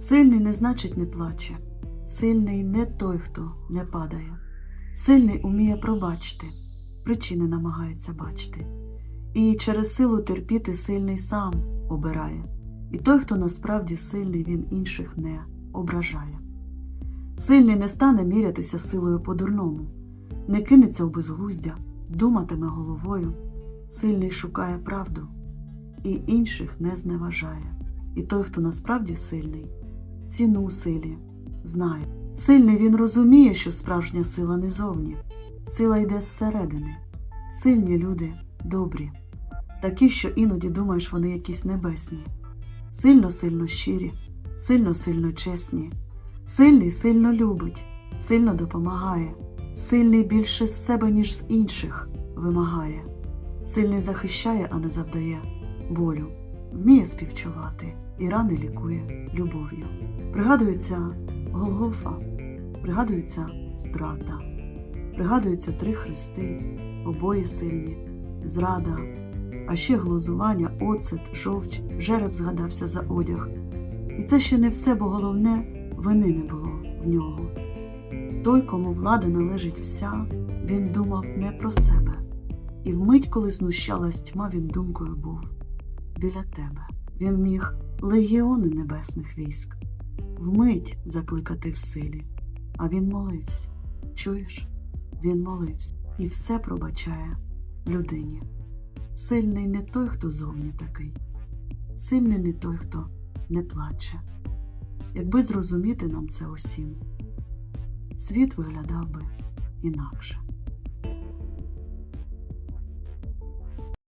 Сильний не значить не плаче, сильний не той, хто не падає. Сильний уміє пробачити, причини намагається бачити. І через силу терпіти сильний сам обирає. І той, хто насправді сильний, він інших не ображає. Сильний не стане мірятися силою по-дурному, не кинеться в безглуздя, думатиме головою. Сильний шукає правду і інших не зневажає. І той, хто насправді сильний, ціну силі знає. Сильний він розуміє, що справжня сила не зовні, сила йде зсередини. Сильні люди добрі, такі, що іноді думаєш, вони якісь небесні, сильно сильно щирі, сильно сильно чесні. Сильний сильно любить, сильно допомагає, сильний більше з себе, ніж з інших вимагає. Сильний захищає, а не завдає болю, вміє співчувати і рани лікує любов'ю. Пригадується Голгофа, пригадується страта, пригадуються три хрести, обоє сильні, зрада, а ще глузування, оцет, жовч, жереб згадався за одяг. І це ще не все, бо головне вини не було в нього. Той, кому влада належить вся, він думав не про себе. І вмить, коли знущалась тьма, він думкою був біля тебе. Він міг легіони небесних військ вмить закликати в силі. А він молився. Чуєш? Він молився і все пробачає людині. Сильний не той, хто зовні такий, сильний не той, хто не плаче. Якби зрозуміти нам це усім, світ виглядав би інакше.